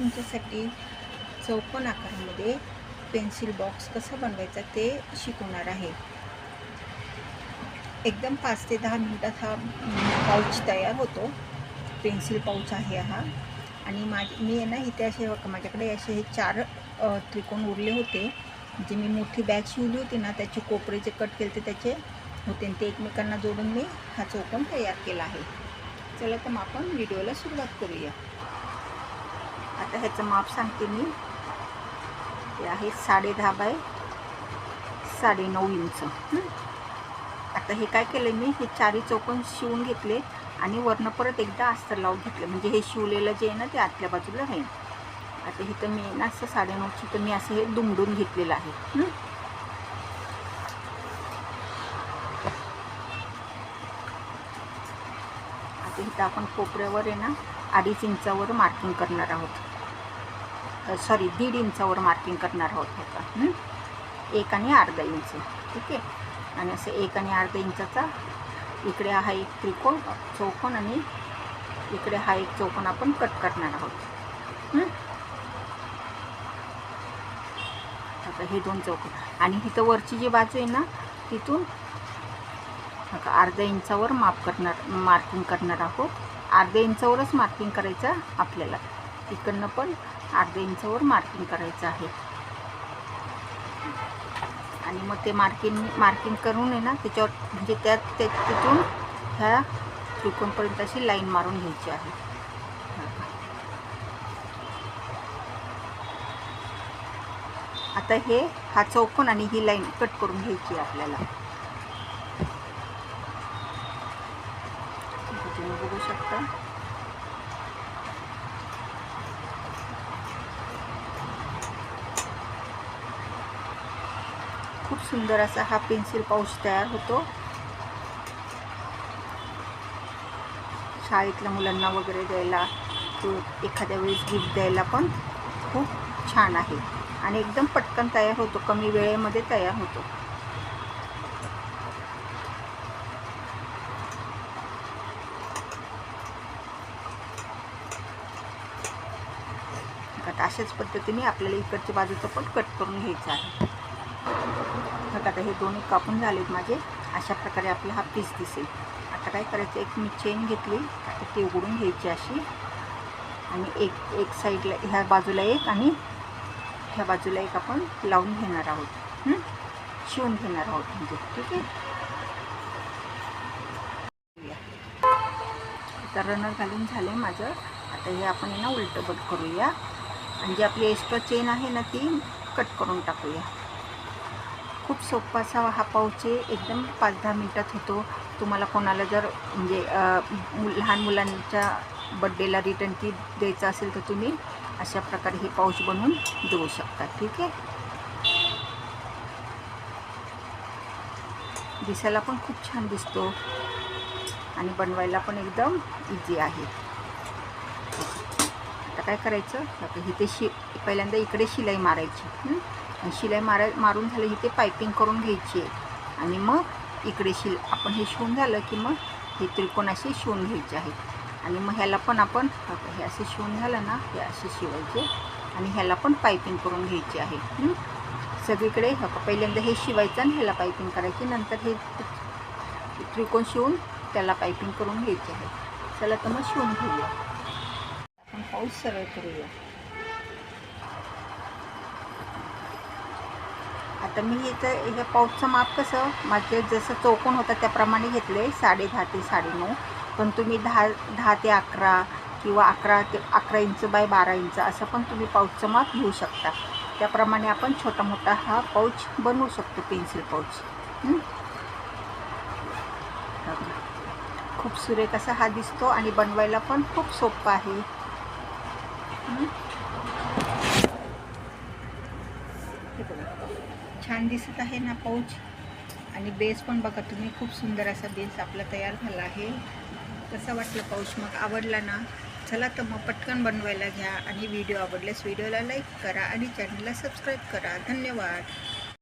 तुमच्यासाठी चौकोन आकारामध्ये pencil box कसा बनवायचा ते शिकवणार आहे. एकदम पाच ते दहा मिनटात हा पाऊच तयार होतो. पेन्सिल पाऊच आहे हा. आणि माझ मी आहे ना इथे असे माझ्याकडे असे हे चार त्रिकोण उरले होते. जे मी मोठी बॅग शिवली होती ना त्याचे कोपरे जे कट केले ते त्याचे होते आणि ते एकमेकांना जोडून मी हा चौकोन तयार केला आहे. चला तर मग आपण व्हिडिओला सुरुवात करूया. आता ह्याचं माप सांगते मी. ते आहे साडे दहा बाय साडे नऊ इंच. आता हे काय केलं मी? हे चारी चौकोन शिवून घेतले आणि वरनं परत एकदा अस्तर लावून घेतलं. म्हणजे हे शिवलेलं जे आहे ना ते आतल्या बाजूला राहील. आता इथं मी ना असं साडेनऊची तर मी असं हे दुमडून घेतलेलं आहे. आता इथं आपण कोपऱ्यावर आहे ना अडीच इंचावर मार्किंग करणार आहोत. सॉरी दीड इंचावर मार्किंग करणार आहोत ह्याचा एक आणि अर्धा इंच ठीक आहे? आणि असं एक आणि अर्धा इंचाचा इकडे हा एक त्रिकोण चौकोन आणि इकडे हा एक चौकोन आपण कट करणार आहोत आता हे दोन चौकोन. आणि इथं वरची जी बाजू आहे ना तिथून अर्धा इंचावर माप करणार मार्किंग करणार आहोत. अर्ध्या इंचावरच मार्किंग करायचं आपल्याला. तिकडनं पण अर्ध्या इंचावर मार्किंग करायचं आहे. आणि मग ते मार्किंग मार्किंग करून आहे ना त्याच्यावर म्हणजे त्यात ते तिथून ह्या त्रिकोणपर्यंत अशी लाईन मारून घ्यायची आहे. आता हे हा चौकोन आणि ही लाईन कट करून घ्यायची आहे आपल्याला. तुम्ही बघू शकता. खूप सुंदर असा हा पेन्सिल पाऊच तयार होतो. शाळेतल्या मुलांना वगैरे द्यायला तो एखाद्या वेळेस गिफ्ट द्यायला पण खूप छान आहे. आणि एकदम पटकन तयार होतो कमी वेळेमध्ये तयार होतो. अशाच पद्धतीने आपल्याला इकडच्या बाजूचं पण कट करून घ्यायचं आहे. तर आता हे दोन्ही कापून झालेत माझे. अशा प्रकारे आपला हा पीस दिसेल. आता काय करायचं? एक मी चेन घेतली. आता ती उघडून घ्यायची अशी. आणि एक एक साईडला ह्या बाजूला एक आणि ह्या बाजूला एक आपण लावून घेणार आहोत. शिवून घेणार आहोत म्हणजे. ठीक आहे? आता रनर घालून झालं माझं. आता हे आपण आहे ना उलटं बट करूया. आणि जी आपली एक्स्ट्रा चेन आहे ना ती कट करून टाकूया. खूप सोपा असा हा पाऊचे एकदम पाच दहा मिनटात होतो. तुम्हाला कोणाला जर म्हणजे मु- लहान मुलांच्या बड्डेला रिटर्न ती द्यायचं असेल तर तुम्ही अशा प्रकारे हे पाऊच बनवून देऊ शकता. ठीक आहे? दिसायला पण खूप छान दिसतो. आणि बनवायला पण एकदम इझी आहे. आता काय करायचं? आता इथे शि पहिल्यांदा इकडे शिलाई मारायची. आणि शिलाई मारा मारून झालं इथे पायपिंग करून घ्यायची आहे. आणि मग इकडे शिल आपण हे शिवून झालं की मग हे त्रिकोण असे शिवून घ्यायचे आहेत. आणि मग ह्याला पण आपण हे असे शिवून झालं ना हे असे शिवायचे. आणि ह्याला पण पायपिंग करून घ्यायची आहे. सगळीकडे पहिल्यांदा हे शिवायचं आणि ह्याला पायपिंग करायची. नंतर हे त्रिकोण शिवून त्याला पायपिंग करून घ्यायची आहे. चला तर मग शिवून घेऊया. आपण पाऊस सरळ करूया. आता मी इथं हे पाऊचचं माप कसं माझे जसं चौकोन होतं त्याप्रमाणे घेतले साडे दहा ते साडेनऊ पण तुम्ही दहा दहा ते अकरा किंवा अकरा ते अकरा इंच बाय बारा इंच असं पण तुम्ही पाऊचचं माप घेऊ शकता. त्याप्रमाणे आपण छोटा मोठा हा पाऊच बनवू शकतो पेन्सिल पाऊच. खूप सुरेख असा हा दिसतो आणि बनवायला पण खूप सोपं आहे हं? हे बघा. छान दिसत आहे ना पाऊच. आणि बेस पण बघा तुम्ही खूप सुंदर असा बेस आपला तयार झाला आहे. कसा वाटलं पाऊच? मग आवडला ना? चला तर मग पटकन बनवायला घ्या. आणि व्हिडिओ आवडल्यास व्हिडिओला लाईक करा आणि चॅनलला सबस्क्राईब करा. धन्यवाद.